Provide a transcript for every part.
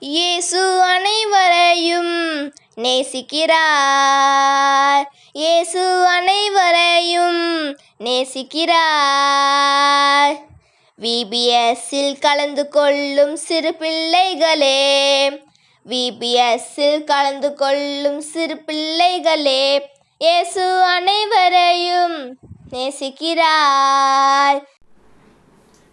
இயேசு அனைவரையும் நேசிக்கிறார். இயேசு அனைவரையும் நேசிக்கிறார். விபிஎஸ்ஸில் கலந்து கொள்ளும் சிறு பிள்ளைகளே விபிஎஸ்ஸில் கலந்து கொள்ளும் சிறு பிள்ளைகளே இயேசு அனைவரையும் நேசிக்கிறார்.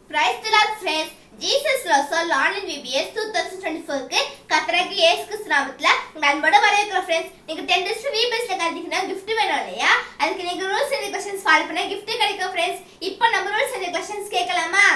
Praise Jesus Russell online VBS two thousand twenty ஃபோருக்கு கத்திரக்கு ஏசு கிறிஸ்து உங்கள் அன்போட வரவேற்கிற ஃப்ரெண்ட்ஸ் நீங்கள் டென் டேஸ் விபிஎஸ்ல கண்டிங்கன்னா கிஃப்ட் வேணும் இல்லையா? அதுக்கு நீங்கள் ரூல்ஸ் அண்ட் கொஸ்டின்ஸ் ஃபாலோ பண்ண கிஃப்ட் கிடைக்கும் ஃப்ரெண்ட்ஸ் இப்போ நம்ம ரூல்ஸ் அண்ட் கொஸ்டின்ஸ் கேட்கலாமா?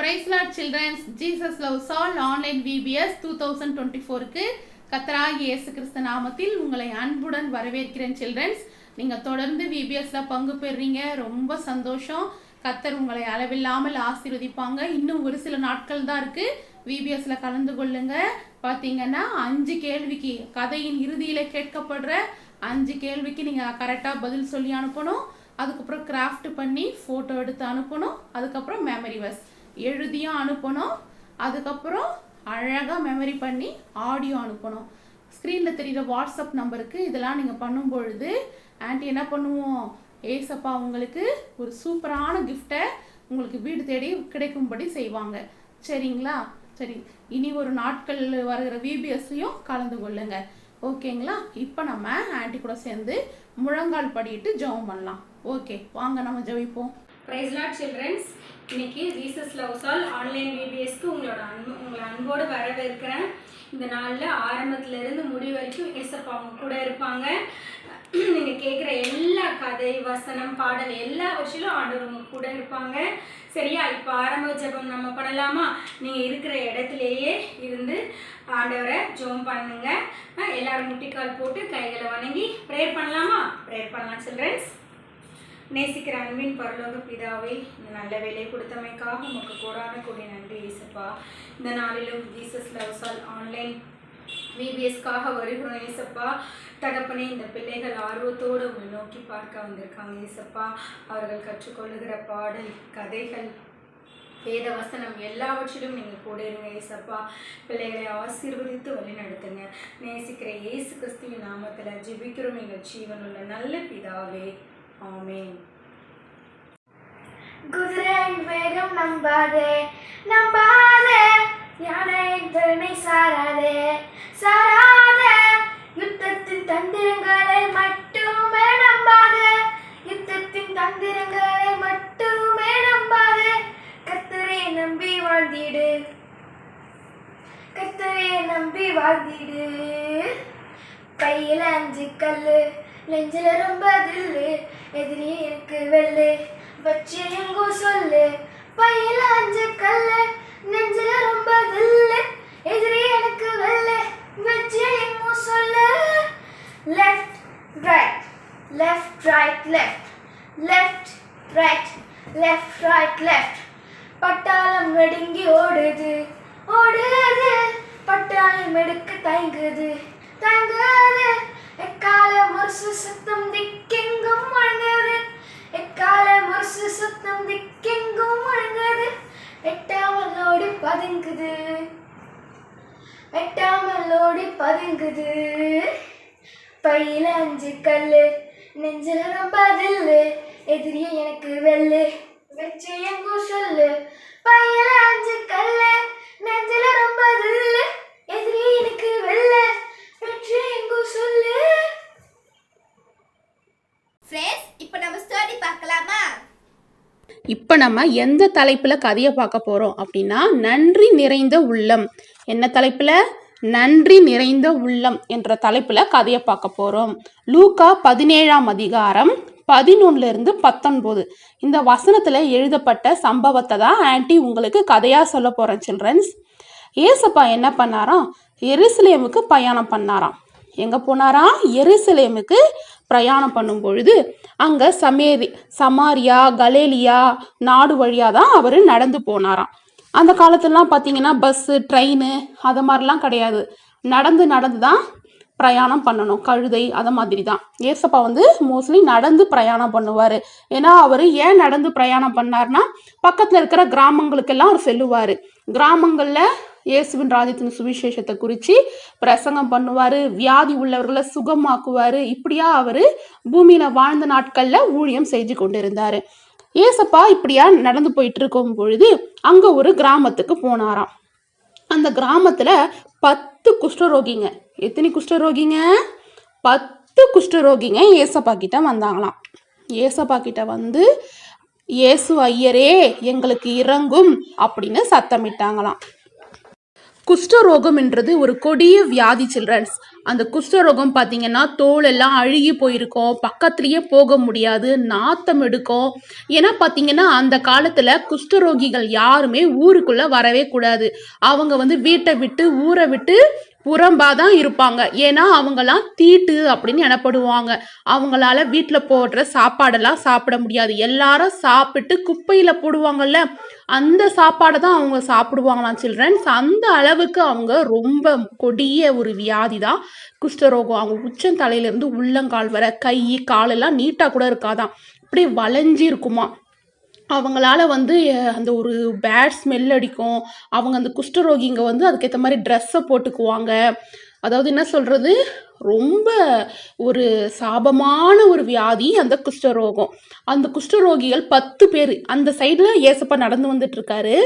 Praise lord childrens Jesus loves all online VBS two thousand twenty ஃபோருக்கு கத்ராகி இயேசு கிறிஸ்து நாமத்தில் உங்களை அன்புடன் வரவேற்கிறேன் சில்ட்ரன்ஸ் நீங்கள் தொடர்ந்து விபிஎஸ்ல பங்கு பெறுறீங்க. ரொம்ப சந்தோஷம். கத்தர் உங்களை அளவில்லாமல் ஆசீர்வதிப்பாங்க. இன்னும் ஒரு சில நாட்கள் தான் இருக்கு. விபிஎஸ்ல கலந்து கொள்ளுங்க. பார்த்தீங்கன்னா அஞ்சு கேள்விக்கு கதையின் இறுதியில் கேட்கப்படுற அஞ்சு கேள்விக்கு நீங்கள் கரெக்டாக பதில் சொல்லி அனுப்பணும். அதுக்கப்புறம் கிராஃப்ட் பண்ணி ஃபோட்டோ எடுத்து அனுப்பணும். அதுக்கப்புறம் மெமரி வஸ் எழுதியும் அனுப்பணும். அதுக்கப்புறம் அழகாக மெமரி பண்ணி ஆடியோ அனுப்பணும். ஸ்க்ரீனில் தெரிகிற வாட்ஸ்அப் நம்பருக்கு இதெல்லாம் நீங்கள் பண்ணும் பொழுது ஆன்ட்டி என்ன பண்ணுவோம்? ஏசப்பா உங்களுக்கு ஒரு சூப்பரான கிஃப்டை உங்களுக்கு வீடு தேடி கிடைக்கும்படி செய்வாங்க. சரிங்களா? சரி இனி ஒரு நாட்கள் வருகிற விபிஎஸ்லையும் கலந்து கொள்ளுங்க. ஓகேங்களா? இப்போ நம்ம ஆண்டி கூட சேர்ந்து முழங்கால் படிட்டு ஜெபம் பண்ணலாம். ஓகே வாங்க நம்ம ஜெபிப்போம். ப்ரைஸ் லாட் சில்ட்ரன்ஸ் இன்னைக்கு ஜீசஸ் லவ்ஸால் ஆன்லைன் விபிஎஸ்க்கு உங்களோட அன்பு உங்களை அன்போடு வரவேற்கிறேன். இந்த நாளில் ஆரம்பத்துலேருந்து முடிவு வரைக்கும் ஏசப்பா அவங்க கூட இருப்பாங்க. நீங்கள் கேட்குற எல்லா கதை வசனம் பாடல் எல்லா விஷயம் ஆண்டவர் உங்க கூட இருப்பாங்க. சரியா? இப்போ ஆரம்ப ஜபம் நம்ம பண்ணலாமா? நீங்கள் இருக்கிற இடத்துலையே இருந்து ஆண்டவரை ஜோம் பண்ணுங்க. எல்லாரும் முட்டிக்கால் போட்டு கைகளை வணங்கி ப்ரேயர் பண்ணலாமா? ப்ரேயர் பண்ணலாம் சில்ட்ரன்ஸ் நேசிக்கிற அன்பின் பரலோக பிதாவை இந்த நல்ல வேலை கொடுத்தமைக்காக உமக்கு கோடான கூடிய நன்றி ஈசப்பா இந்த நாளிலும் ஜீசஸ் லவ்ஸால் ஆன்லைன் விபிஎஸ்க்காக வருகிறோம் ஏசப்பா. தகப்பனே இந்த பிள்ளைகள் ஆர்வத்தோடு உங்களை நோக்கி பார்க்க வந்திருக்காங்க ஏசப்பா அவர்கள் கற்றுக்கொள்ளுகிற பாடல் கதைகள் வேத வசனம் எல்லாவற்றிலும் நீங்கள் கூட இருங்க ஏசப்பா பிள்ளைகளை ஆசீர்வதித்து வழி நடத்துங்க. நேசிக்கிற இயேசு கிறிஸ்துவின் நாமத்தில் ஜிபிக்கிறோம். எங்கள் ஜீவனுள்ள நல்ல பிதாவே. ஆமேன். குதிரை வேகம் நம்பாதே நம்பாதே யானை திறனை சாராதே. சாரா யுத்தத்தின் தந்திரங்களை மட்டுமே நம்பாத. யுத்தத்தின் தந்திரங்களை மட்டுமே நம்பாத. கத்தரை நம்பி வாழ்ந்திடு. கத்தரை நம்பி வாழ்ந்திடு. கையில அஞ்சு கல்லு நெஞ்சில ரொம்ப தில்லு எதிரி எனக்கு வெள்ளு. வச்சு எங்கோ சொல்லு. பையில அஞ்சு கல்லு நெஞ்சில ரொம்ப தில்லு எதிரி எனக்கு வெள்ளு. வச்சு எங்கோ சொல்லு left right left right left left right left right left பட்டாளம் நடுங்கி ஓடுது. ஓடுது. பட்டாளம் எடுக்க தயங்குது. தயங்குது. எக்கால முரசு சத்தம் திக்கெங்கும் முழங்குது எக்கால முரசு சத்தம் திக்கெங்கும் முழங்குது எட்டாமல் ஓடி பதுங்குது. எட்டாமல் ஓடி பதுங்குது. பையில அஞ்சு கல்லு நெஞ்சில ரொம்ப தில்லு எதிரிய எனக்கு வெள்ளு வச்சு எங்கோ சொல்லு. பையில அஞ்சு கல்லு நெஞ்சில ரொம்ப தில்லு எதிரி எனக்கு வெள்ளு வச்சு எங்கோ சொல்லு. ஃப்ரெண்ட்ஸ் இப்போ நம்ம ஸ்டோரி பார்க்கலாமா? இப்போ நம்ம எந்த தலைப்பில் கதையை பார்க்க போகிறோம் அப்படின்னா நன்றி நிறைந்த உள்ளம். என்ன தலைப்பில்? நன்றி நிறைந்த உள்ளம் என்ற தலைப்பில் கதையை பார்க்க போகிறோம் லூக்கா பதினேழாம் அதிகாரம் பதினொன்னுலேருந்து பத்தொன்பது. இந்த வசனத்தில் எழுதப்பட்ட சம்பவத்தை தான் ஆன்ட்டி உங்களுக்கு கதையாக சொல்ல போகிறேன் சில்ட்ரன்ஸ் ஏசப்பா என்ன பண்ணாராம்? எருசலேமுக்கு பயணம் பண்ணாராம். எங்கே போனாராம்? எருசலேமுக்கு பிரயாணம் பண்ணும் பொழுது அங்கே சமேரி சமாரியா கலேலியா நாடு வழியாக தான் அவர் நடந்து போனாராம். அந்த காலத்துலலாம் பார்த்தீங்கன்னா பஸ்ஸு ட்ரெயின் அது மாதிரிலாம் கிடையாது. நடந்து நடந்து தான் பிரயாணம் பண்ணணும். கழுதை அதை மாதிரி தான். ஏசப்பா வந்து மோஸ்ட்லி நடந்து பிரயாணம் பண்ணுவார். ஏன்னா அவர் ஏன் நடந்து பிரயாணம் பண்ணார்னா பக்கத்தில் இருக்கிற கிராமங்களுக்கெல்லாம் அவர் செல்லுவார். கிராமங்களில் இயேசுவின் ராஜ்யத்தின் சுவிசேஷத்தை குறித்து பிரசங்கம் பண்ணுவார் வியாதி உள்ளவர்களை சுகமாக்குவார். இப்படியா அவர் பூமியில் வாழ்ந்த நாட்களில் ஊழியம் செஞ்சு கொண்டு இருந்தார் ஏசப்பா இப்படியா நடந்து போயிட்டு இருக்கும் பொழுது அங்கே ஒரு கிராமத்துக்கு போனாராம். அந்த கிராமத்தில் பத்து குஷ்டரோகிங்க எத்தனை குஷ்டரோகிங்க பத்து குஷ்டரோகிங்க ஏசப்பா கிட்ட வந்தாங்களாம். ஏசப்பா கிட்ட வந்து இயேசு ஐயரே எங்களுக்கு இறங்கும் அப்படின்னு சத்தமிட்டாங்களாம். குஷ்டரோகம்ன்றது ஒரு கொடிய வியாதி சில்ட்ரன்ஸ் அந்த குஷ்டரோகம் பார்த்தீங்கன்னா தோல் எல்லாம் அழுகி போயிருக்கும் பக்கத்துலேயே போக முடியாது நாத்தம் எடுக்கும். ஏன்னா பார்த்தீங்கன்னா அந்த காலத்தில் குஷ்டரோகிகள் யாருமே ஊருக்குள்ளே வரவே கூடாது. அவங்க வந்து வீட்டை விட்டு ஊரை விட்டு புறம்பாக தான் இருப்பாங்க. ஏன்னா அவங்கெல்லாம் தீட்டு அப்படின்னு எனப்படுவாங்க. அவங்களால வீட்டில் போடுற சாப்பாடெல்லாம் சாப்பிட முடியாது. எல்லாரும் சாப்பிட்டு குப்பையில் போடுவாங்கல்ல? அந்த சாப்பாடை தான் அவங்க சாப்பிடுவாங்களாம் சில்ட்ரன்ஸ் அந்த அளவுக்கு அவங்க ரொம்ப கொடிய ஒரு வியாதி தான் குஷ்டரோகம். அவங்க உச்சந்தலையிலேருந்து உள்ளங்கால் வர கை காலெல்லாம் நீட்டாக கூட இருக்காதான் அப்படியே வளைஞ்சி இருக்குமா அவங்களால வந்து அந்த ஒரு பேட் ஸ்மெல் அடிக்கும். அவங்க அந்த குஷ்டரோகிங்க வந்து அதுக்கேற்ற மாதிரி ட்ரெஸ்ஸை போட்டுக்குவாங்க. அதாவது என்ன சொல்கிறது ரொம்ப ஒரு சாபமான ஒரு வியாதி அந்த குஷ்டரோகம் அந்த குஷ்டரோகிகள் பத்து பேர் அந்த சைடில் ஏசப்பா நடந்து வந்துட்டுருக்காரு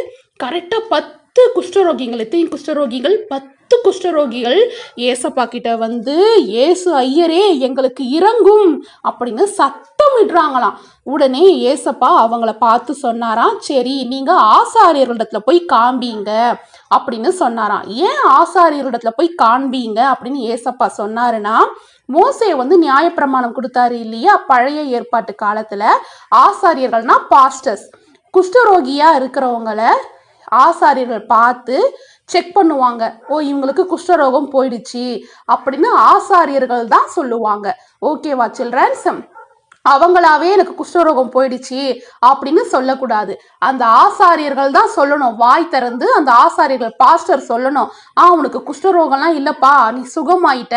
கரெக்டாக பத்து குஷ்டரோகிங்கள் எத்தனை குஷ்டரோகிகள் பத்து குஷ்டரோகிகள் ஏசப்பா கிட்ட வந்து ஏசு ஐயரே எங்களுக்கு இறங்கும் அப்படின்னு சத்தம் விடுறாங்களாம் உடனே ஏசப்பா அவங்கள பார்த்து சொன்னாராம் சரி நீங்கள் ஆசாரியர்களிடத்துல போய் காண்பீங்க அப்படின்னு சொன்னாராம். ஏன் ஆசாரியர்களிடத்துல போய் காண்பீங்க? அப்படின்னு ஏசப்பா சொன்னாருன்னா மோசே வந்து நியாயப்பிரமாணம் கொடுத்தாரு இல்லையா? பழைய ஏற்பாட்டு காலத்தில் ஆசாரியர்கள்னா பாஸ்டர்ஸ் குஷ்டரோகியா இருக்கிறவங்கள ஆசாரியர்கள் பார்த்து செக் பண்ணுவாங்க. ஓ இவங்களுக்கு குஷ்டரோகம் போயிடுச்சு அப்படின்னு ஆசாரியர்கள் தான் சொல்லுவாங்க. ஓகேவா சில்ட்ரன்ஸ் அவங்களாவே எனக்கு குஷ்டரோகம் போயிடுச்சு அப்படின்னு சொல்லக்கூடாது. அந்த ஆசாரியர்கள் தான் சொல்லணும். வாய் திறந்து அந்த ஆசாரியர்கள் பாஸ்டர் சொல்லணும். ஆ உனக்கு குஷ்டரோகம்லாம் இல்லைப்பா. நீ சுகமாயிட்ட.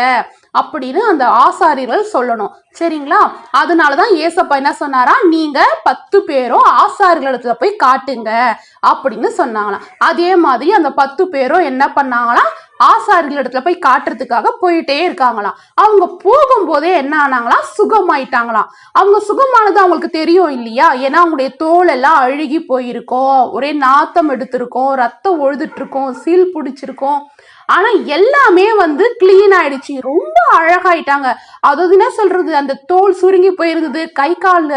அப்படின்னு அந்த ஆசாரியர்கள் சொல்லணும். சரிங்களா? அதனால தான் ஏசப்பா என்ன சொன்னாரா? நீங்க பத்து பேரும் ஆசாரியர்களிடத்துல போய் காட்டுங்க அப்படின்னு சொன்னாங்களாம். அதே மாதிரி அந்த பத்து பேரும் என்ன பண்ணாங்களாம்? ஆசாரிகளிடத்துல போய் காட்டுறதுக்காக போயிட்டே இருக்காங்களாம். அவங்க போகும்போதே என்ன ஆனாங்களாம்? சுகமாயிட்டாங்களாம். அவங்க சுகமானது அவங்களுக்கு தெரியும் இல்லையா? ஏன்னா அவங்களுடைய தோல் எல்லாம் அழுகி போயிருக்கும். ஒரே நாத்தம் எடுத்திருக்கோம். ரத்தம் ஒழுதுட்டு இருக்கும். சீல் பிடிச்சிருக்கும். ஆனா எல்லாமே வந்து கிளீன் ஆயிடுச்சு. ரொம்ப அழகாயிட்டாங்க. அதாவது என்ன சொல்றது? அந்த தோல் சுருங்கி போயிருந்தது கை கால்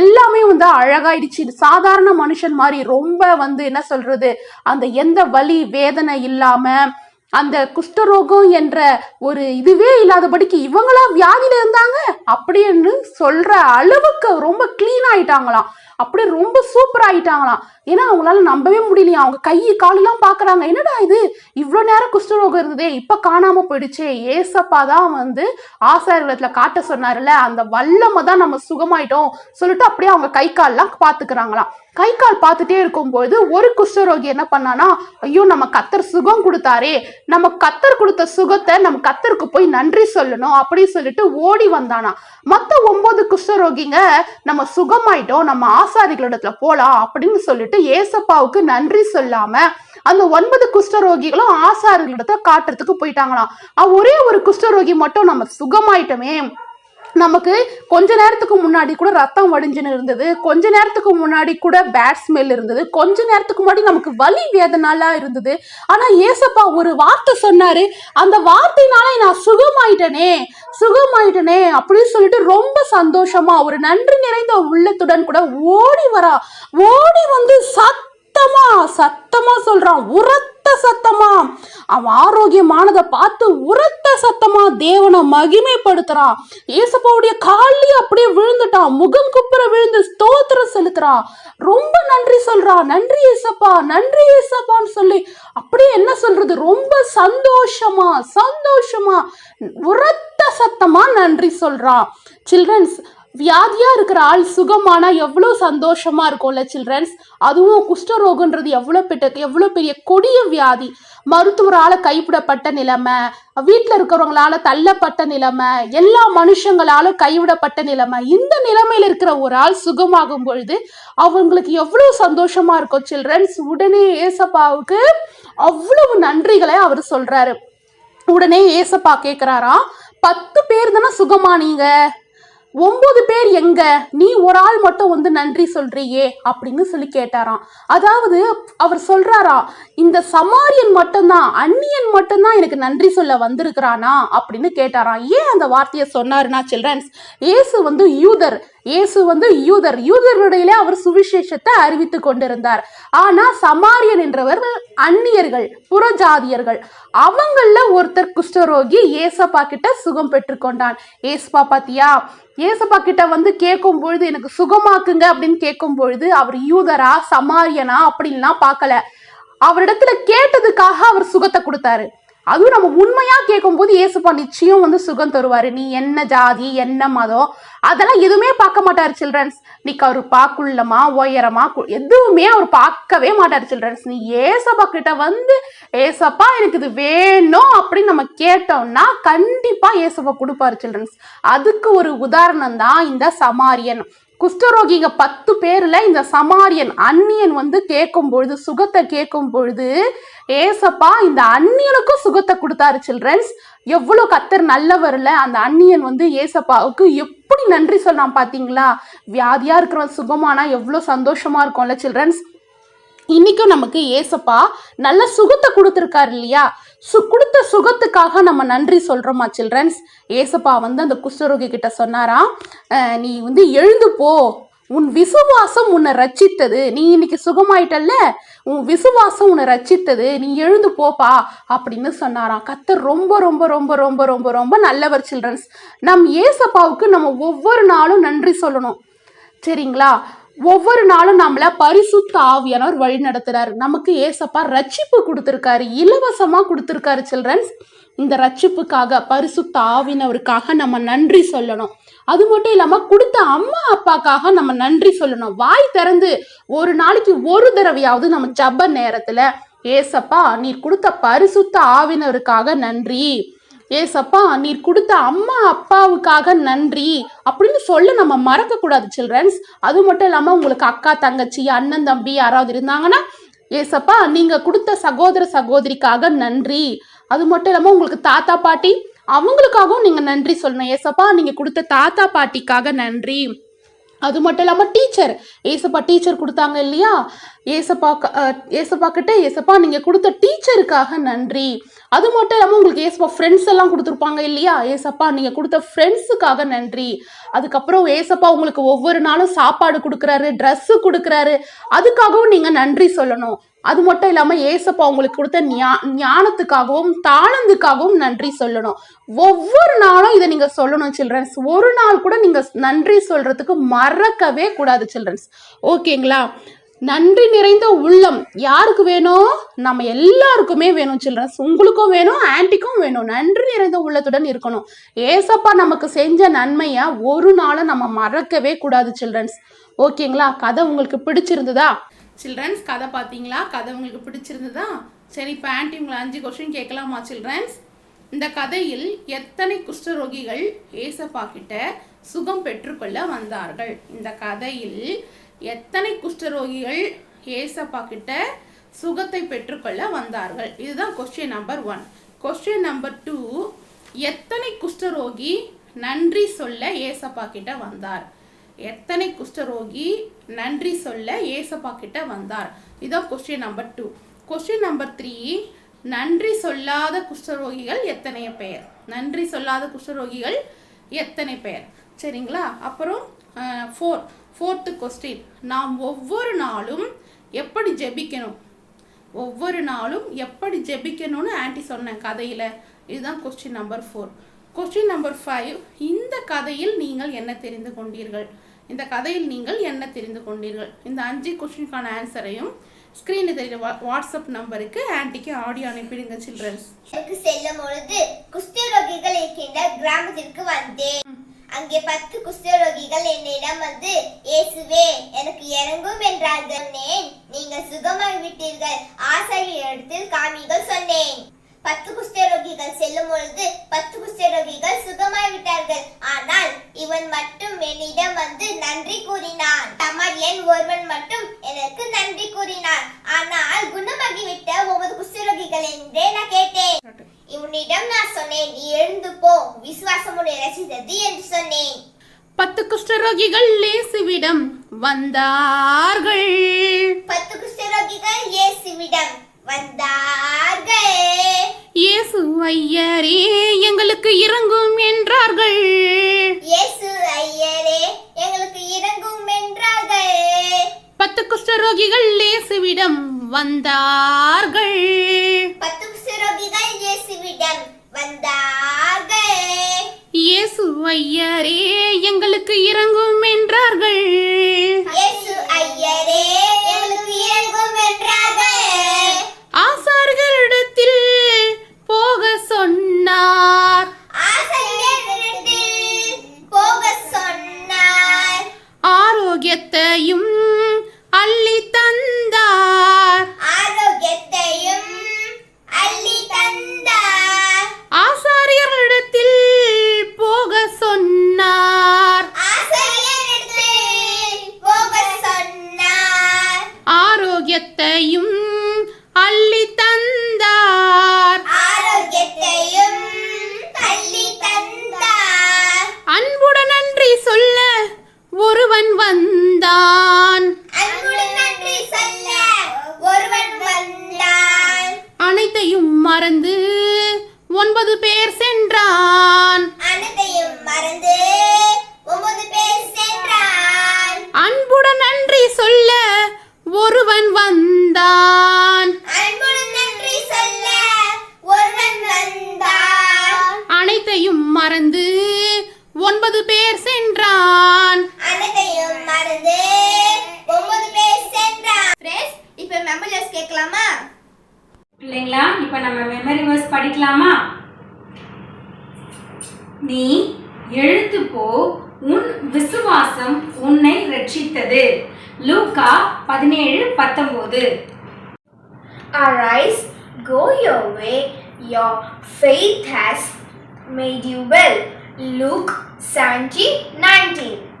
எல்லாமே வந்து அழகாயிடுச்சு. சாதாரண மனுஷன் மாதிரி ரொம்ப வந்து என்ன சொல்றது? அந்த எந்த வலி வேதனை இல்லாம அந்த குஷ்டரோகம் என்ற ஒரு இதுவே இல்லாதபடிக்கு இவங்களா வியாதியில இருந்தாங்க? அப்படின்னு சொல்ற அளவுக்கு ரொம்ப கிளீன் ஆயிட்டாங்களாம். அப்படியே ரொம்ப சூப்பர் ஆயிட்டாங்களாம். ஏன்னா அவங்களால நம்பவே முடியலையா? அவங்க கை காலெல்லாம் பாக்குறாங்க. என்னடா இது? இவ்வளோ நேரம் குஷ்டரோகம் இருந்ததே இப்ப காணாம போயிடுச்சே. ஏசப்பா தான் வந்து ஆசாரியத்துல காட்ட சொன்னார்ல அந்த வல்லமை தான் நம்ம சுகமாயிட்டோம். சொல்லிட்டு அப்படியே அவங்க கை கால்லாம் பாத்துக்கிறாங்களாம். கை கால் பார்த்துட்டே இருக்கும்போது ஒரு குஷ்டரோகி என்ன பண்ணானா ஐயோ நம்ம கத்தர் சுகம் கொடுத்தாரே. நம்ம கத்தர் கொடுத்த சுகத்தை நம்ம கத்தருக்கு போய் நன்றி சொல்லணும் அப்படின்னு சொல்லிட்டு ஓடி வந்தானா. மற்ற ஒன்பது குஷ்டரோகிங்க நம்ம சுகமாயிட்டோம். நம்ம ஆசாரிகளிடத்துல போலாம் அப்படின்னு சொல்லிட்டு ஏசப்பாவுக்கு நன்றி சொல்லாம அந்த ஒன்பது குஷ்டரோகிகளும் ஆசாரிகளிடத்த காட்டுறதுக்கு போயிட்டாங்களாம். ஒரே ஒரு குஷ்டரோகி மட்டும் நம்ம சுகமாயிட்டோமே. நமக்கு கொஞ்ச நேரத்துக்கு முன்னாடி கூட ரத்தம் வடிஞ்சுன்னு இருந்தது. கொஞ்ச நேரத்துக்கு முன்னாடி கூட பேட் ஸ்மெல் இருந்தது. கொஞ்ச நேரத்துக்கு முன்னாடி நமக்கு வலி வேதனாலாம் இருந்தது. ஆனா ஏசப்பா ஒரு வார்த்தை சொன்னாரு. அந்த வார்த்தையினால நான் சுகமாயிட்டனே சுகமாயிட்டனே அப்படின்னு சொல்லிட்டு ரொம்ப சந்தோஷமா ஒரு நன்றி நிறைந்த உள்ளத்துடன் கூட ஓடி வரா. ஓடி வந்து சத்தமா சத்தமா சொல்றான். உரத்த சத்தமா? அவன் ஆரோக்கியமானதை பார்த்து உரத்த சத்தமா தேவனை மகிமைப்படுத்துறான் ஏசப்பாவுடைய காலி அப்படியே விழுந்துட்டான் முகம் குப்புற விழுந்து ஸ்தோத்திரம் செலுத்துறா. ரொம்ப நன்றி சொல்றா. நன்றி ஏசப்பா நன்றி ஏசப்பான்னு சொல்லி அப்படியே என்ன சொல்றது? ரொம்ப சந்தோஷமா சந்தோஷமா உரத்த சத்தமா நன்றி சொல்றான் சில்ட்ரன்ஸ் வியாதியா இருக்கிற ஆள் சுகமானா எவ்வளோ சந்தோஷமா இருக்கும்ல சில்ட்ரன்ஸ் அதுவும் குஷ்டரோகன்றது எவ்வளோ பெட்ட எவ்வளோ பெரிய கொடிய வியாதி. மருத்துவரால் கைவிடப்பட்ட நிலைமை வீட்டில் இருக்கிறவங்களால தள்ளப்பட்ட நிலைமை எல்லா மனுஷங்களால கைவிடப்பட்ட நிலைமை. இந்த நிலைமையில இருக்கிற ஒரு ஆள் சுகமாகும் பொழுது அவங்களுக்கு எவ்வளோ சந்தோஷமா இருக்கும் சில்ட்ரன்ஸ் உடனே ஏசப்பாவுக்கு அவ்வளவு நன்றிகளை அவர் சொல்றாரு. உடனே ஏசப்பா கேக்குறாராம் பத்து பேர் தானே சுகமானீங்க? ஒன்பது பேர் எங்க? நீ ஒரு ஆள் மட்டும் வந்து நன்றி சொல்றியே அப்படின்னு சொல்லி கேட்டாராம். அதாவது அவர் சொல்றாரா இந்த சமாரியன் மட்டும்தான் அந்நியன் மட்டும்தான் எனக்கு நன்றி சொல்ல வந்திருக்கிறானா அப்படின்னு கேட்டாராம். ஏன் அந்த வார்த்தையை சொன்னாருன்னா சில்ட்ரன்ஸ் இயேசு வந்து யூதர். இயேசு வந்து யூதர் யூதர்களிடையிலே அவர் சுவிசேஷத்தை அறிவித்து கொண்டிருந்தார். ஆனா சமாரியன் என்றவர்கள் அந்நியர்கள் புறஜாதியர்கள் அவங்கள ஒருத்தர் குஷ்டரோகி ஏசப்பா கிட்ட சுகம் பெற்றுக்கொண்டான் ஏசப்பா பாத்தியா? ஏசப்பா கிட்ட வந்து கேட்கும் பொழுது எனக்கு சுகமாக்குங்க அப்படின்னு கேட்கும் பொழுது அவர் யூதரா சமாரியனா? அப்படின்லாம் பார்க்கல. அவரிடத்துல கேட்டதுக்காக அவர் சுகத்தை கொடுத்தாரு. அதுவும் நம்ம உண்மையா கேட்கும்போது ஏசப்பா நிச்சயம் வந்து சுகம் தருவாரு. நீ என்ன ஜாதி என்ன மதம் அதெல்லாம் எதுவுமே பார்க்க மாட்டார் சில்ட்ரன்ஸ் நீ அவர் பாக்குள்ளமா உயரமா எதுவுமே அவர் பார்க்கவே மாட்டார் சில்ட்ரன்ஸ் நீ ஏசப்பா கிட்ட வந்து ஏசப்பா எனக்கு இது வேணும் அப்படின்னு நம்ம கேட்டோம்னா கண்டிப்பா ஏசப்பா கொடுப்பாரு சில்ட்ரன்ஸ் அதுக்கு ஒரு உதாரணம் தான் இந்த சமாரியன். குஷ்டரோகிங்க பத்து பேரில் இந்த சமாரியன் அந்நியன் வந்து கேட்கும் பொழுது சுகத்தை கேட்கும் பொழுது ஏசப்பா இந்த அந்நியனுக்கும் சுகத்தை கொடுத்தாரு சில்ட்ரன்ஸ். எவ்வளோ கத்தர் நல்லவரில் அந்த அந்நியன் வந்து ஏசப்பாவுக்கு எப்படி நன்றி சொன்னான் பார்த்தீங்களா வியாதியாக இருக்கிறவன் சுகமானா எவ்வளோ சந்தோஷமாக இருக்கும்ல சில்ட்ரன்ஸ். இன்னைக்கும் நமக்கு ஏசப்பா நல்ல சுகத்தை கொடுத்துருக்காரு இல்லையா? சு கொடுத்த சுகத்துக்காக நம்ம நன்றி சொல்கிறோமா சில்ட்ரன்ஸ் ஏசப்பா வந்து அந்த குஷ்டரோகி கிட்ட சொன்னாராம் நீ வந்து எழுந்து போ. உன் விசுவாசம் உன்னை ரச்சித்தது நீ இன்னைக்கு சுகமாயிட்டல்ல? உன் விசுவாசம் உன்னை ரச்சித்தது நீ எழுந்து போப்பா. அப்படின்னு சொன்னாராம் கத்தர் ரொம்ப ரொம்ப ரொம்ப ரொம்ப ரொம்ப ரொம்ப நல்லவர் சில்ட்ரன்ஸ் நம் ஏசப்பாவுக்கு நம்ம ஒவ்வொரு நாளும் நன்றி சொல்லணும். சரிங்களா? ஒவ்வொரு நாளும் நம்மள பரிசுத்த ஆவியானவர் வழி நடத்துறாரு. நமக்கு ஏசப்பா ரட்சிப்பு கொடுத்துருக்காரு இலவசமா கொடுத்துருக்காரு சில்ட்ரன்ஸ். இந்த ரட்சிப்புக்காக பரிசுத்த ஆவினவருக்காக நம்ம நன்றி சொல்லணும். அது மட்டும் இல்லாம கொடுத்த அம்மா அப்பாக்காக நம்ம நன்றி சொல்லணும். வாய் திறந்து ஒரு நாளைக்கு ஒரு தடவையாவது நம்ம ஜப்ப நேரத்துல ஏசப்பா நீ கொடுத்த பரிசுத்த ஆவினருக்காக நன்றி. ஏசப்பா நீர் கொடுத்த அம்மா அப்பாவுக்காக நன்றி அப்படின்னு சொல்ல நம்ம மறக்க கூடாது சில்ட்ரன்ஸ் அது மட்டும் இல்லாம உங்களுக்கு அக்கா தங்கச்சி அண்ணன் தம்பி யாராவது இருந்தாங்கன்னா ஏசப்பா நீங்க கொடுத்த சகோதர சகோதரிக்காக நன்றி. அது மட்டும் இல்லாம உங்களுக்கு தாத்தா பாட்டி அவங்களுக்காகவும் நீங்க நன்றி சொல்லணும். ஏசப்பா நீங்க கொடுத்த தாத்தா பாட்டிக்காக நன்றி. அது மட்டும் இல்லாமல் டீச்சர் ஏசப்பா டீச்சர் கொடுத்தாங்க இல்லையா? ஏசப்பாக்க ஏசப்பா கிட்ட ஏசப்பா நீங்கள் கொடுத்த டீச்சருக்காக நன்றி. அது மட்டும் இல்லாமல் உங்களுக்கு ஏசப்பா ஃப்ரெண்ட்ஸ் எல்லாம் கொடுத்துருப்பாங்க இல்லையா? ஏசப்பா நீங்கள் கொடுத்த ஃப்ரெண்ட்ஸுக்காக நன்றி. அதுக்கப்புறம் ஏசப்பா உங்களுக்கு ஒவ்வொரு நாளும் சாப்பாடு கொடுக்குறாரு ட்ரெஸ்ஸு கொடுக்குறாரு. அதுக்காகவும் நீங்கள் நன்றி சொல்லணும். அது மட்டும் இல்லாமல் ஏசப்பா உங்களுக்கு கொடுத்த ஞா ஞானத்துக்காகவும் தாளந்துக்காகவும் நன்றி சொல்லணும். ஒவ்வொரு நாளும் இதை நீங்கள் சொல்லணும் சில்ட்ரன்ஸ் ஒரு நாள் கூட நீங்கள் நன்றி சொல்கிறதுக்கு மறக்கவே கூடாது சில்ட்ரன்ஸ் ஓகேங்களா நன்றி நிறைந்த உள்ளம். யாருக்கு வேணும் நம்ம எல்லாருக்குமே வேணும் சில்ட்ரன்ஸ் உங்களுக்கும் வேணும் ஆன்ட்டிக்கும் வேணும் நன்றி நிறைந்த உள்ளத்துடன் இருக்கணும். ஏசப்பா நமக்கு செஞ்ச நன்மையை ஒரு நாளும் நம்ம மறக்கவே கூடாது சில்ட்ரன்ஸ் ஓகேங்களா? கதை உங்களுக்கு பிடிச்சிருந்ததா? சில்ட்ரன்ஸ் கதை பார்த்தீங்களா கதை உங்களுக்கு பிடிச்சிருந்ததா? சரி இப்போ ஆன்ட்டி உங்களை அஞ்சு கொஸ்டின் கேட்கலாமா சில்ட்ரன்ஸ் இந்த கதையில் எத்தனை குஷ்டரோகிகள் ஏசப்பா கிட்ட சுகம் பெற்றுக்கொள்ள வந்தார்கள்? இந்த கதையில் எத்தனை குஷ்டரோகிகள் ஏசப்பா கிட்ட சுகத்தை பெற்றுக்கொள்ள வந்தார்கள்? இதுதான் question number one question number two எத்தனை குஷ்டரோகி நன்றி சொல்ல ஏசப்பா கிட்ட வந்தார்? எத்தனை குஷ்டரோகி நன்றி சொல்ல ஏசப்பா கிட்ட வந்தார்? இதான் question number two question number three நன்றி சொல்லாத குஷ்டரோகிகள் எத்தனை பெயர் நன்றி சொல்லாத குஷ்டரோகிகள் எத்தனை பெயர் சரிங்களா? அப்புறம் ஃபோர் ஃபோர்த்து கொஸ்டின் நாம் ஒவ்வொரு நாளும் எப்படி ஜெபிக்கணும்? ஒவ்வொரு நாளும் எப்படி ஜெபிக்கணும்னு ஆன்ட்டி சொன்னேன் கதையில். இதுதான் question number four question number five இந்த கதையில் நீங்கள் என்ன தெரிந்து கொண்டீர்கள்? இந்த கதையில் நீங்கள் என்ன தெரிந்து கொண்டீர்கள்? இந்த அஞ்சு கொஸ்டினுக்கான ஆன்சரையும் ஸ்க்ரீனில் தெரியுற வா வாட்ஸ்அப் நம்பருக்கு ஆன்ட்டிக்கு ஆடியோ அனுப்பிடுங்க சில்ட்ரன்ஸ் செல்லும் பொழுது குஷ்டரோகிகள் இருக்கின்ற கிராமத்திற்கு வந்தேன். அங்கே பத்து குஷ்டரோகிகள் என்னிடம் வந்து இயேசுவே எனக்கு இறங்கும் என்றார்கள். சொன்னேன். நீங்கள் சுகமாகி விட்டீர்கள். ஆசிரியரிடத்தில் காமிகள் சொன்னேன். பத்து குஷ்டரோகிகள் செல்லும் பொழுது பத்து குஷ்டரோகிகள் சுகமாய் விட்டார்கள். ஆனால் இவன் மட்டும் என்னிடம் வந்து நன்றி கூறினான். சமாரியன் ஒருவன் மட்டும் எனக்கு நன்றி கூறினான். ஆனால் குணமாகிவிட்ட ஒன்பது குஷ்டரோகிகள் என்றே நான் கேட்டேன். இவனிடம் நான் சொன்னேன் நீ எழுந்து போ விசுவாசம் உன்னை ரசித்தது என்று சொன்னேன். பத்து குஷ்டரோகிகள் இயேசுவிடம் வந்தார்கள். பத்து குஷ்டரோகிகள் இயேசுவிடம் வந்தார்கள் வந்தார்கள். மறந்து ஒன்பது பேர் சென்றான் ஃப்ரெண்ட்ஸ் இப்போ மெமரிஸ் கேட்கலாமா? பிள்ளைங்களா இப்போ நம்ம மெமரி வேர்ஸ் படிக்கலாமா? நீ எழுந்து போ உன் விசுவாசம் உன்னை ரட்சித்தது. லூக்கா பதினேழு பத்தொம்போது. Arise, go your way, your faith has made you well. Luke 17 19.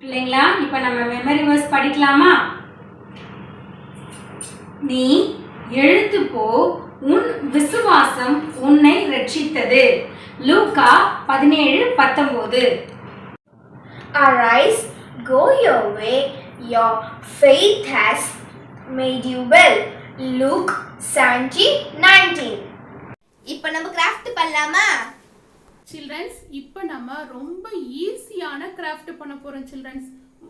பிள்ளைங்களா இப்போ நம்ம மெமரி வேர்ஸ் படிக்கலாமா நீ எழுந்து போ உன் விசுவாசம் உன்னை ரட்சித்தது லூக்கா பதினேழு பத்தொம்போது Arise, go your way, your faith has made you well. Luke 17 19. இப்போ நம்ம கிராஃப்ட் பண்ணலாமா சில்ட்ரன்ஸ் இப்போ நம்ம ரொம்ப ஈஸியான கிராஃப்ட் பண்ண போகிறோம் சில்ட்ரன்ஸ்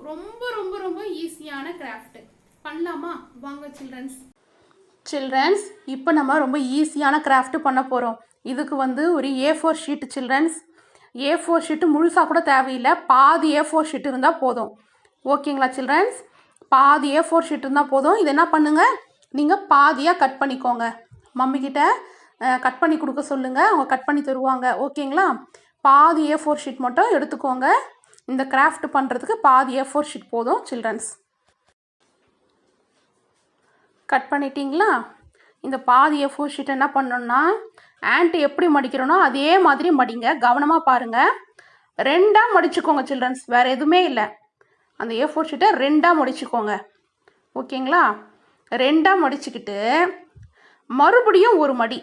ரொம்ப ரொம்ப ரொம்ப ஈஸியான கிராஃப்ட் பண்ணலாமா? வாங்க சில்ட்ரன்ஸ் சில்ட்ரன்ஸ் இப்போ நம்ம ரொம்ப ஈஸியான கிராஃப்ட் பண்ண போகிறோம் இதுக்கு வந்து ஒரு A four sheet childrens A four sheet முழுசாக கூட தேவையில்லை. பாதி ஏ ஃபோர் ஷீட் இருந்தால் போதும். ஓகேங்களா சில்ட்ரன்ஸ் பாதி ஏ ஃபோர் ஷீட் இருந்தால் போதும். இது என்ன பண்ணுங்கள் நீங்கள் பாதியாக கட் பண்ணிக்கோங்க. மம்மிக்கிட்ட கட் பண்ணி கொடுக்க சொல்லுங்கள் அவங்க கட் பண்ணி தருவாங்க. ஓகேங்களா? பாதி ஏ ஃபோர் ஷீட் மட்டும் எடுத்துக்கோங்க. இந்த கிராஃப்ட் பண்ணுறதுக்கு பாதி ஏ ஃபோர் ஷீட் போதும் சில்ட்ரன்ஸ் கட் பண்ணிட்டீங்களா? இந்த பாதி ஏ ஃபோர் ஷீட் என்ன பண்ணணும்னா ஆன்ட்டு எப்படி மடிக்கிறோனோ அதே மாதிரி மடிங்க. கவனமாக பாருங்கள் ரெண்டாக மடிச்சுக்கோங்க சில்ட்ரன்ஸ் வேறு எதுவுமே இல்லை. அந்த ஏ ஃபோர் ஷீட்டை ரெண்டாக மடிச்சுக்கோங்க. ஓகேங்களா? ரெண்டாக மடிச்சுக்கிட்டு மறுபடியும் ஒரு மடி.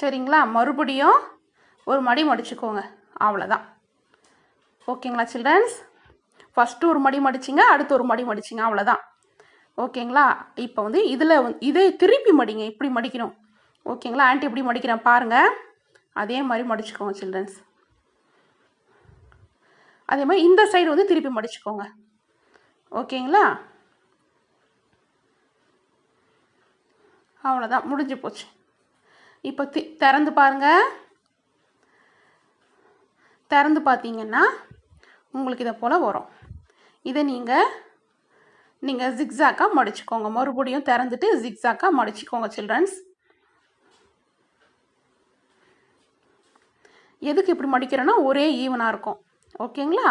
சரிங்களா? மறுபடியும் ஒரு மடி மடிச்சுக்கோங்க. அவ்வளோதான் ஓகேங்களா சில்ட்ரன்ஸ் ஃபஸ்ட்டு ஒரு மடி மடிச்சிங்க அடுத்து ஒரு மடி மடிச்சிங்க அவ்வளோதான் ஓகேங்களா? இப்போ வந்து இதில் இதை திருப்பி மடிங்க இப்படி மடிக்கணும். ஓகேங்களா? ஆன்ட்டி எப்படி மடிக்கிறேன் பாருங்கள் அதே மாதிரி மடிச்சுக்கோங்க சில்ட்ரன்ஸ் அதே மாதிரி இந்த சைடு வந்து திருப்பி மடிச்சுக்கோங்க. ஓகேங்களா? அவ்வளோதான் முடிஞ்சு போச்சு. இப்போ தி திறந்து பாருங்க. திறந்து பார்த்தீங்கன்னா உங்களுக்கு இதை போல் வரும். இதை நீங்கள் நீங்கள் ஜிக்ஸாக்காக மடிச்சுக்கோங்க. மறுபடியும் திறந்துட்டு ஜிக்ஸாக்காக மடிச்சுக்கோங்க சில்ட்ரன்ஸ் எதுக்கு இப்படி மடிக்கிறேன்னா ஒரே ஈவனாக இருக்கும். ஓகேங்களா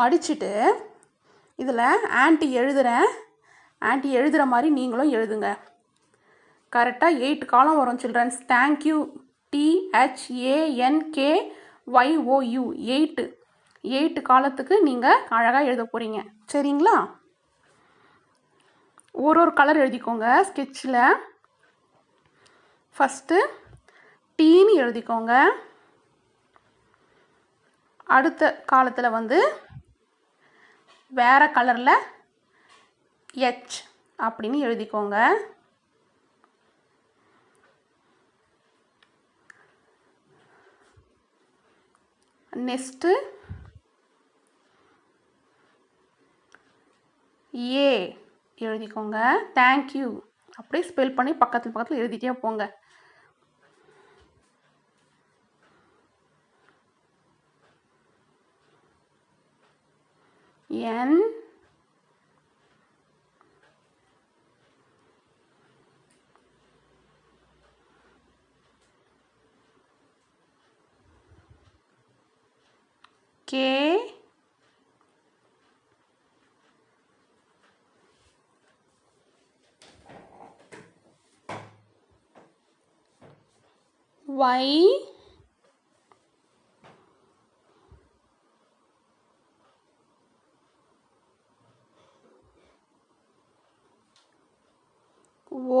மடிச்சுட்டு இதில் ஆன்ட்டி எழுதுகிறேன் ஆன்ட்டி எழுதுகிற மாதிரி நீங்களும் எழுதுங்க. கரெக்டாக எயிட் காலம் வரும் childrens thank you T H A N K Y O U eight eight காலத்துக்கு நீங்கள் அழகாக எழுத போகிறீங்க சரிங்களா? ஒரு ஒரு கலர் எழுதிக்கோங்க ஸ்கெட்சில் ஃபஸ்ட்டு டீன்னு எழுதிக்கோங்க. அடுத்த காலத்தில் வந்து வேறு கலரில் எச் அப்படின்னு எழுதிக்கோங்க. Next A. எழுதிக்கோங்க. தேங்க்யூ அப்படியே ஸ்பெல் பண்ணி பக்கத்தில் பக்கத்தில் எழுதிட்டே போங்க. N K Y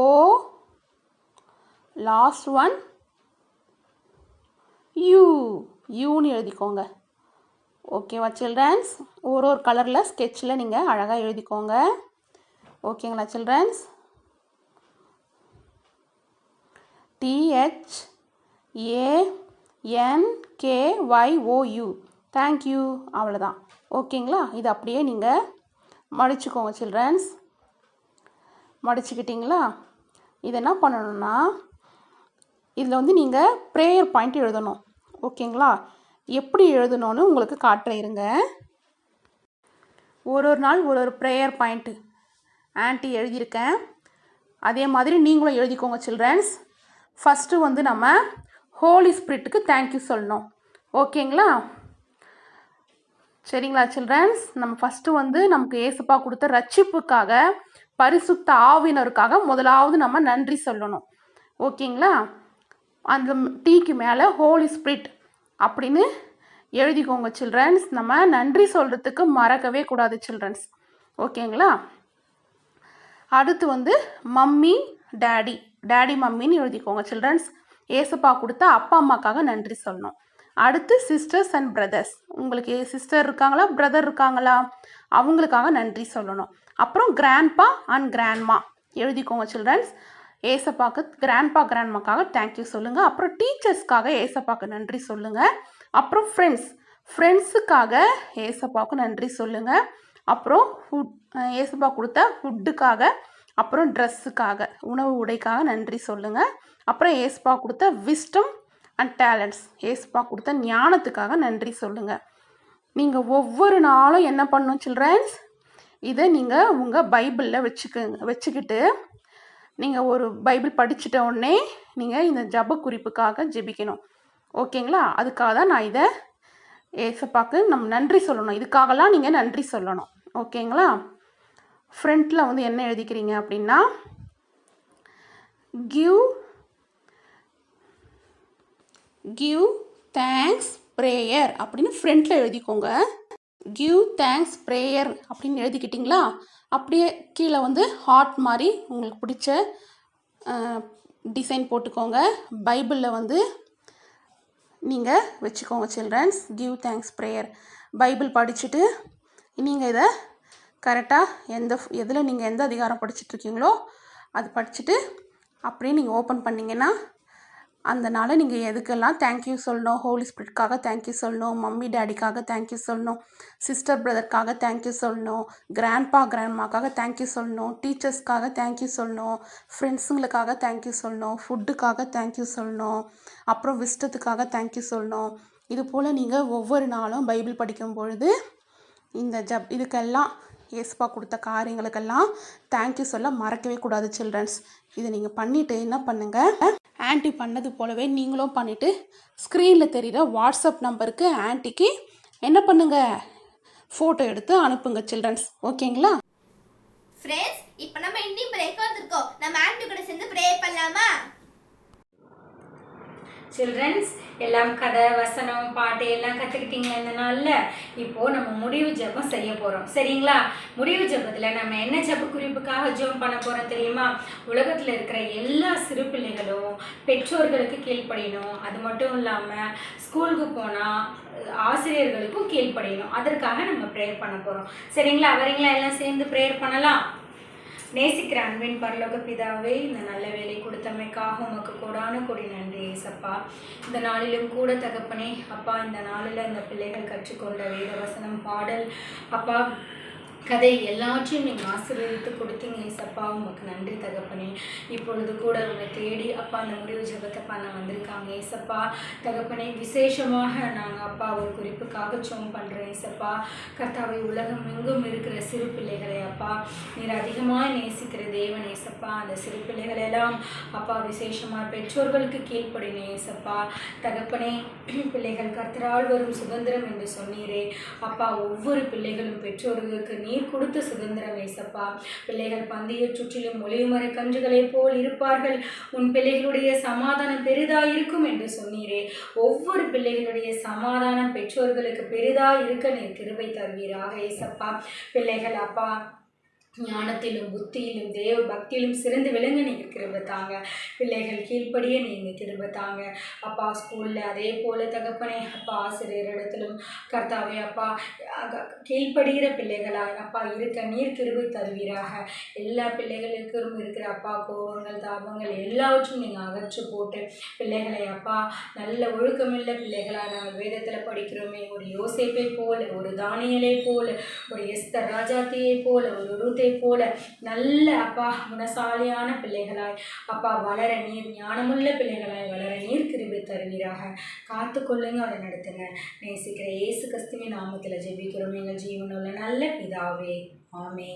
O last one U யூன்னு எழுதிக்கோங்க. ஓகேவா சில்ட்ரன்ஸ்? ஒரு ஒரு கலரில் ஸ்கெட்சில் நீங்கள் அழகாக எழுதிக்கோங்க. ஓகேங்களா சில்ட்ரன்ஸ்? டிஹெச் ஏஎன்கேஒய்ஓயு தேங்க்யூ அவ்வளோதான் ஓகேங்களா இது அப்படியே நீங்கள் மடிச்சுக்கோங்க சில்ட்ரன்ஸ். மடிச்சுக்கிட்டிங்களா? இது என்ன பண்ணணும்னா இதில் வந்து நீங்கள் ப்ரேயர் பாயிண்ட் எழுதணும். ஓகேங்களா? எப்படி எழுதணும்னு உங்களுக்கு காட்டுறேன் இருங்க. ஒரு ஒரு நாள் ஒரு ஒரு ப்ரேயர் பாயிண்ட்டு ஆன்ட்டி எழுதியிருக்கேன். அதே மாதிரி நீங்களும் எழுதிக்கோங்க சில்ட்ரன்ஸ் ஃபஸ்ட்டு வந்து நம்ம ஹோலி ஸ்பிரிட்டுக்கு தேங்க்யூ சொல்லணும். ஓகேங்களா? சரிங்களா சில்ட்ரன்ஸ் நம்ம ஃபஸ்ட்டு வந்து நமக்கு ஏசப்பா கொடுத்த ரட்சிப்புக்காக பரிசுத்த ஆவினருக்காக முதலாவது நம்ம நன்றி சொல்லணும். ஓகேங்களா? அந்த டீக்கு மேலே ஹோலி ஸ்பிரிட் அப்படின்னு எழுதிக்கோங்க சில்ட்ரன்ஸ் நம்ம நன்றி சொல்கிறதுக்கு மறக்கவே கூடாது சில்ட்ரன்ஸ் ஓகேங்களா? அடுத்து வந்து மம்மி டேடி. டேடி மம்மின்னு எழுதிக்கோங்க சில்ட்ரன்ஸ் ஏசப்பா கொடுத்த அப்பா அம்மாக்காக நன்றி சொல்லணும். அடுத்து சிஸ்டர்ஸ் அண்ட் பிரதர்ஸ் உங்களுக்கு சிஸ்டர் இருக்காங்களா பிரதர் இருக்காங்களா? அவங்களுக்காக நன்றி சொல்லணும். அப்புறம் கிராண்ட்பா அண்ட் கிராண்ட்மா எழுதிக்கோங்க சில்ட்ரன்ஸ் ஏசப்பாக்கு கிராண்ட்பா கிராண்ட்மாக்காக தேங்க்யூ சொல்லுங்கள் அப்புறம் டீச்சர்ஸ்க்காக ஏசப்பாக்கு நன்றி சொல்லுங்கள் அப்புறம் ஃப்ரெண்ட்ஸ் ஃப்ரெண்ட்ஸுக்காக ஏசப்பாவுக்கு நன்றி சொல்லுங்கள் அப்புறம் ஃபுட் ஏசப்பா கொடுத்த ஃபுட்டுக்காக அப்புறம் ட்ரெஸ்ஸுக்காக உணவு உடைக்காக நன்றி சொல்லுங்கள் அப்புறம் ஏசப்பா கொடுத்த விஸ்டம் அண்ட் டேலண்ட்ஸ் ஏசப்பா கொடுத்த ஞானத்துக்காக நன்றி சொல்லுங்கள் நீங்கள் ஒவ்வொரு நாளும் என்ன பண்ணணும் சில்ட்ரன்ஸ் இதை நீங்கள் உங்கள் பைபிளில் வச்சுக்கோங்க வச்சுக்கிட்டு நீங்கள் ஒரு பைபிள் படிச்சிட்ட உடனே நீங்கள் இந்த ஜப குறிப்புக்காக ஜெபிக்கணும். ஓகேங்களா? அதுக்காக தான் நான் இதை ஏசப்பாக்கு நம்ம நன்றி சொல்லணும். இதுக்காகலாம் நீங்கள் நன்றி சொல்லணும். ஓகேங்களா? ஃப்ரண்ட்டில் வந்து என்ன எழுதிக்கிறீங்க அப்படின்னா கிவ் கிவ் தேங்க்ஸ் ப்ரேயர் அப்படின்னு ஃப்ரண்ட்டில் எழுதிக்கோங்க. கிவ் தேங்க்ஸ் ப்ரேயர் அப்படின்னு எழுதிக்கிட்டிங்களா? அப்படியே கீழே வந்து ஹார்ட் மாதிரி உங்களுக்கு பிடிச்ச டிசைன் போட்டுக்கோங்க. பைபிளில் வந்து நீங்கள் வச்சுக்கோங்க childrens. Give thanks prayer. Bible படிச்சுட்டு நீங்கள் இதை கரெக்டாக எந்த எதில் நீங்கள் எந்த அதிகாரம் படிச்சுட்ருக்கீங்களோ அது படிச்சுட்டு அப்படியே நீங்கள் ஓப்பன் பண்ணிங்கன்னா அந்த நீங்கள் எதுக்கெல்லாம் தேங்க்யூ சொல்லணும்? ஹோலி ஸ்பிரிட்காக தேங்க்யூ சொல்லணும். மம்மி டேடிக்காக தேங்க்யூ சொல்லணும். சிஸ்டர் பிரதர்க்காக தேங்க்யூ சொல்லணும். கிராண்ட்பா கிராண்ட்மாக்காக தேங்க்யூ சொல்லணும். டீச்சர்ஸ்க்காக தேங்க்யூ சொல்லணும். ஃப்ரெண்ட்ஸுங்களுக்காக தேங்க்யூ சொல்லணும். ஃபுட்டுக்காக தேங்க்யூ சொல்லணும். அப்புறம் விஸ்டத்துக்காக தேங்க்யூ சொல்லணும். இது போல் நீங்கள் ஒவ்வொரு நாளும் பைபிள் படிக்கும் பொழுது இந்த ஜப் இதுக்கெல்லாம் ஏசப்பா கொடுத்த காரியங்களுக்கெல்லாம் தேங்க்யூ சொல்ல மறக்கவே கூடாது சில்ட்ரன்ஸ் இதை நீங்கள் பண்ணிவிட்டு என்ன பண்ணுங்கள் ஆன்ட்டி பண்ணது போலவே நீங்களும் பண்ணிவிட்டு ஸ்க்ரீனில் தெரிகிற வாட்ஸ்அப் நம்பருக்கு ஆன்ட்டிக்கு என்ன பண்ணுங்கள் ஃபோட்டோ எடுத்து அனுப்புங்க சில்ட்ரன்ஸ் ஓகேங்களா? ஃப்ரெண்ட்ஸ் இப்போ நம்ம இந்தியன் பிரேக் வந்திருக்கோம். நம்ம ஆண்டி கூட சேர்ந்து ப்ரே பண்ணலாமா? சில்ட்ரன்ஸ் எல்லாம் கதை வசனம் பாட்டு எல்லாம் கற்றுக்கிட்டீங்க இந்த நாளில். இப்போது நம்ம முடிவு ஜெபம் செய்ய போகிறோம் சரிங்களா? முடிவு ஜெபத்தில் நம்ம என்ன ஜெப குறிப்புக்காக ஜெபம் பண்ண போகிறோம் தெரியுமா? உலகத்தில் இருக்கிற எல்லா சிறு பிள்ளைகளும் பெற்றோர்களுக்கு கீழ்ப்படியணும். அது மட்டும் இல்லாமல் ஸ்கூலுக்கு போனால் ஆசிரியர்களுக்கும் கீழ்ப்படியணும். அதற்காக நம்ம ப்ரேயர் பண்ண போகிறோம் சரிங்களா? வரீங்களா? எல்லாம் சேர்ந்து ப்ரேயர் பண்ணலாம்? நேசிக்கிற அன்பின் பரலோக பிதாவே இந்த நல்ல வேலை கொடுத்தமைக்காக உமக்கு கொடான கொடி நன்றி ஏசப்பா. இந்த நாளிலும் கூட தகப்பனே அப்பா இந்த நாளில் இந்த பிள்ளைகள் கற்றுக்கொண்ட வேத வசனம் பாடல் அப்பா கதை எல்லாத்தையும் நீங்கள் ஆசீர்வதித்து கொடுத்தீங்க ஏசப்பா. உமக்கு நன்றி தகப்பனே. இப்பொழுது கூட உங்களை தேடி அப்பா அந்த முடிவு ஜபத்தப்பா நான் வந்திருக்காங்க ஏசப்பா. தகப்பனே விசேஷமாக நாங்கள் அப்பா ஒரு குறிப்புக்காக சோம் பண்ணுறோம் ஏசப்பா. கர்த்தாவை உலகம் எங்கும் இருக்கிற சிறு பிள்ளைகளை அப்பா நீர் அதிகமாக நேசிக்கிற தேவன் ஏசப்பா. அந்த சிறு பிள்ளைகளெல்லாம் அப்பா விசேஷமாக பெற்றோர்களுக்கு கீழ்ப்படினே ஏசப்பா. தகப்பனே பிள்ளைகள் கர்த்தரால் வரும் சுதந்திரம் என்று சொன்னீரே. அப்பா ஒவ்வொரு பிள்ளைகளும் பெற்றோர்களுக்கு நீர் கொடுத்த சுதந்திரம் ஏசப்பா பிள்ளைகள் பந்தியை சுற்றிலும் ஒளியுமறை கன்றுகளைப் போல் இருப்பார்கள். உன் பிள்ளைகளுடைய சமாதானம் பெரிதாயிருக்கும் என்று சொன்னீரே. ஒவ்வொரு பிள்ளைகளுடைய சமாதானம் பெற்றோர்களுக்கு பெரிதாய் இருக்க நீர் கிருபை தருவீராக ஏசப்பா. பிள்ளைகள் அப்பா ஞானத்திலும் புத்தியிலும் தேவ பக்தியிலும் சிறந்து விளங்க நீங்கள் கிருபை தாங்க பிள்ளைகள் கீழ்ப்படியே நீங்கள் கிருபை தாங்க அப்பா ஸ்கூலில் அதே போல் தகப்பனே அப்பா ஆசிரியர் இடத்திலும் கர்த்தாவே அப்பா கீழ்ப்படுகிற பிள்ளைகளாக அப்பா இருக்க நீர் கிருபை தருவீராக. எல்லா பிள்ளைகளுக்கும் இருக்கிற அப்பா கோபங்கள் தாபங்கள் எல்லாவற்றும் நீங்கள் அகற்று போட்டு பிள்ளைகளை அப்பா நல்ல ஒழுக்கமில்ல பிள்ளைகளாக நாங்கள் வேதத்தில் படிக்கிறோமே ஒரு யோசிப்பை போல ஒரு தானியலை போல ஒரு எஸ்தர் ராஜாத்தியை போல ஒரு ரூத்தை போல நல்ல அப்பா குணசாலியான பிள்ளைகளாய். அப்பா வளர நீர் ஞானமுள்ள பிள்ளைகளாய் வளர நீர் கிருபி தருவீராக. காத்து கொள்ளுங்க அதை நடத்துங்க நேசிக்கிற இயேசு கிறிஸ்துவின் நாமத்தில் ஜெபிக்கிறோம். எங்கள் ஜீவனுள்ள நல்ல பிதாவே. ஆமே